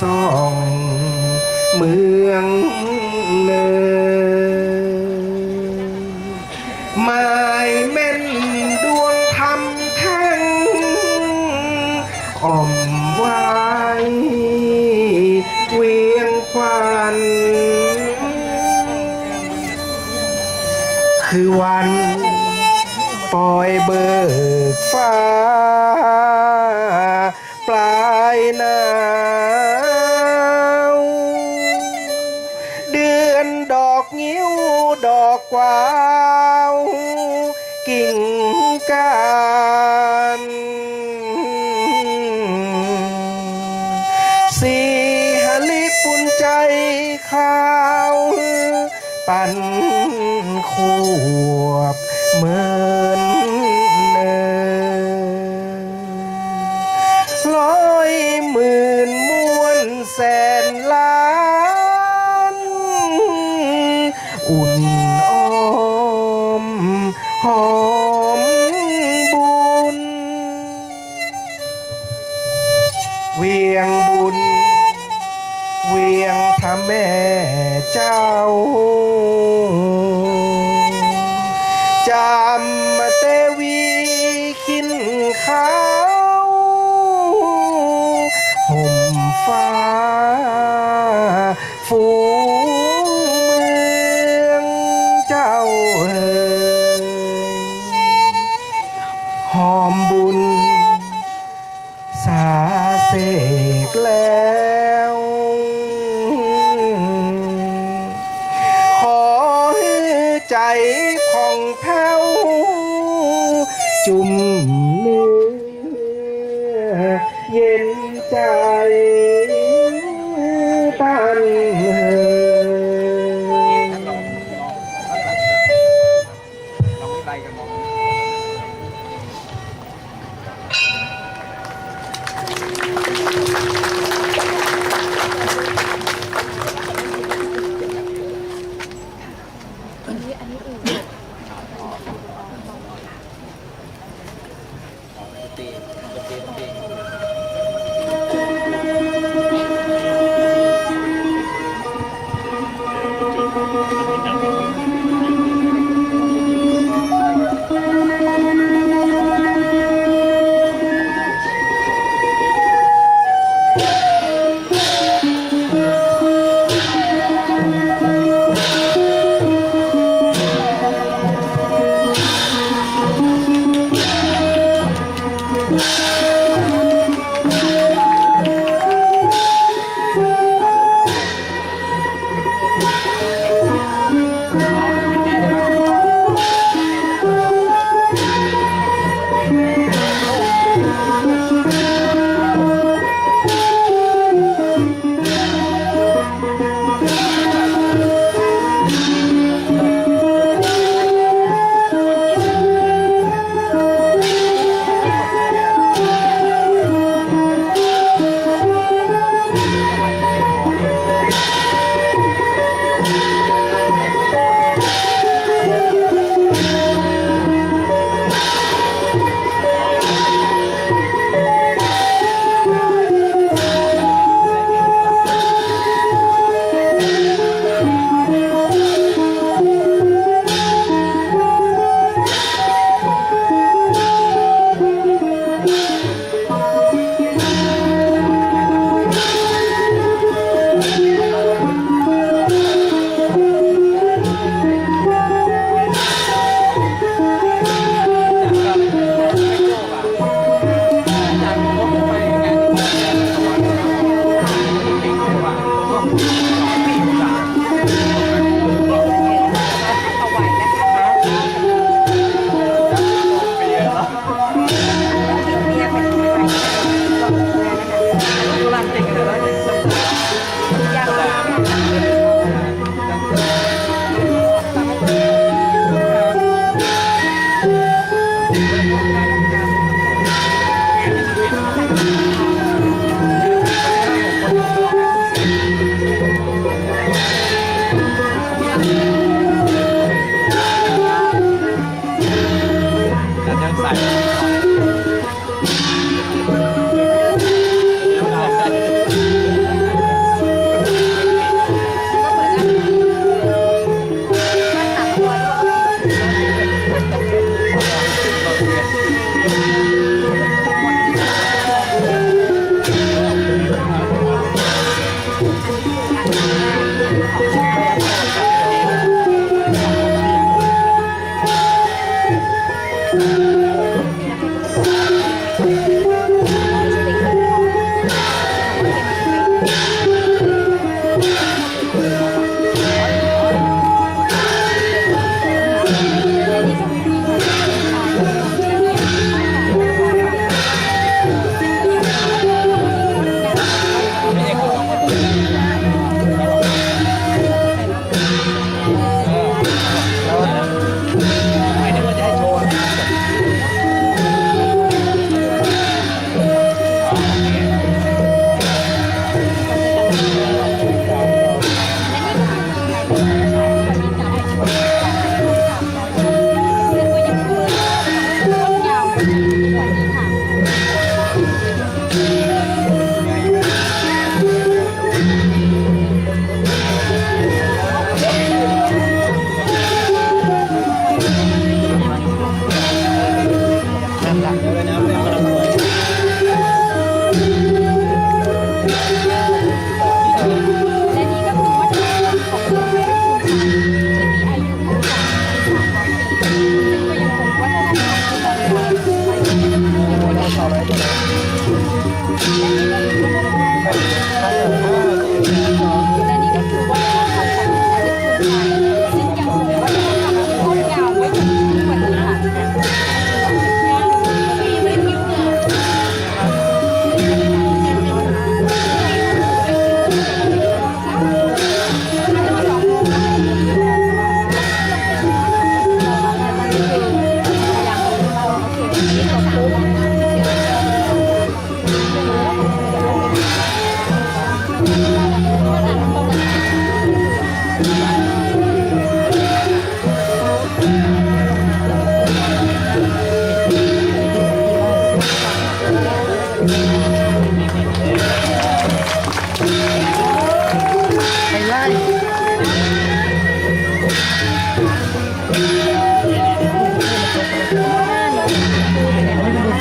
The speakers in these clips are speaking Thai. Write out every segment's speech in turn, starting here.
สองเนินหมายแม่นดวงทำแท่งอ่อมไว้เวียงควันคือวันปล่อยเบิกฟ้า ปลายนา ก แม่เจ้าจำมาเตวีขินขาวห่มฟ้าฝูงเมืองเจ้าเอ๋ยหอมบุญสาเสกแล้ว ใจตัน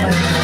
ใ